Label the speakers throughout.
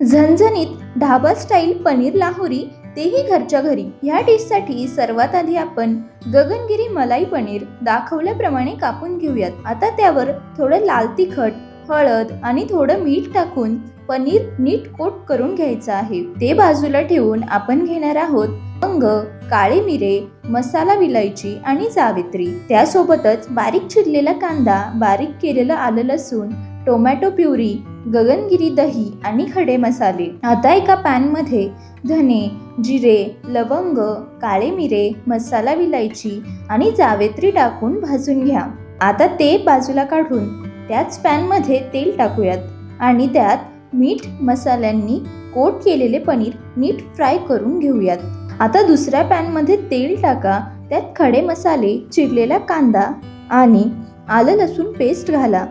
Speaker 1: झणझणीत ढाबा स्टाईल पनीर लाहोरी तेही घरच्या घरी. ह्या डिशसाठी सर्वात आधी आपण गगनगिरी मलाई पनीर दाखवल्याप्रमाणे कापून घेऊयात. आता त्यावर थोडं लाल तिखट हळद आणि थोडं मीठ टाकून पनीर नीट कोट करून घ्यायचं आहे. ते बाजूला ठेवून आपण घेणार आहोत अंग काळे मिरे मसाला विलायची आणि जावेत्री. त्यासोबतच बारीक चिरलेला कांदा बारीक केलेलं आलं लसूण टोमॅटो प्युरी गगनगिरी दही आणि खडे मसाले. आता एका पॅनमध्ये धने जिरे लवंग काळे मिरे मसाला विलायची आणि जावेत्री टाकून भाजून घ्या. आता ते बाजूला काढून त्याच पॅनमध्ये तेल टाकूयात आणि त्यात मीठ मसाल्यांनी कोट केलेले पनीर नीट फ्राय करून घेऊयात. आता दुसऱ्या पॅनमध्ये तेल टाका. त्यात खडे मसाले चिरलेला कांदा आणि आलं लसूण पेस्ट घाला.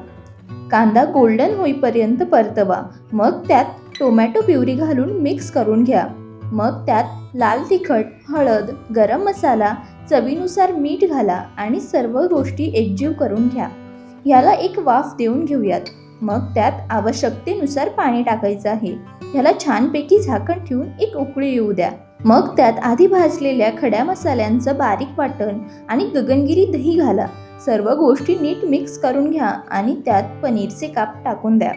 Speaker 1: कांदा गोल्डन होईपर्यंत परतवा. मग त्यात टोमॅटो प्युरी घालून मिक्स करून घ्या. मग त्यात लाल तिखट हळद गरम मसाला चवीनुसार मीठ घाला आणि सर्व गोष्टी एकजीव करून घ्या. ह्याला एक वाफ देऊन घेऊयात. मग त्यात आवश्यकतेनुसार पाणी टाकायचं आहे. ह्याला छानपैकी झाकण ठेवून एक उकळी येऊ द्या. मग त्यात आधी भाजलेल्या खड्या मसाल्यांचं बारीक वाटण आणि गगनगिरी दही घाला. सर्व गोष्टी नीट मिक्स करून घ्या आणि त्यात पनीरचे काप टाकून द्या.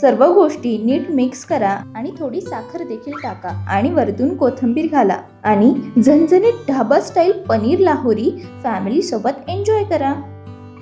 Speaker 1: सर्व गोष्टी नीट मिक्स करा आणि थोडी साखर देखील टाका आणि वरतून कोथिंबीर घाला आणि झणझणीत ढाबा स्टाईल पनीर लाहोरी फॅमिलीसोबत एन्जॉय करा.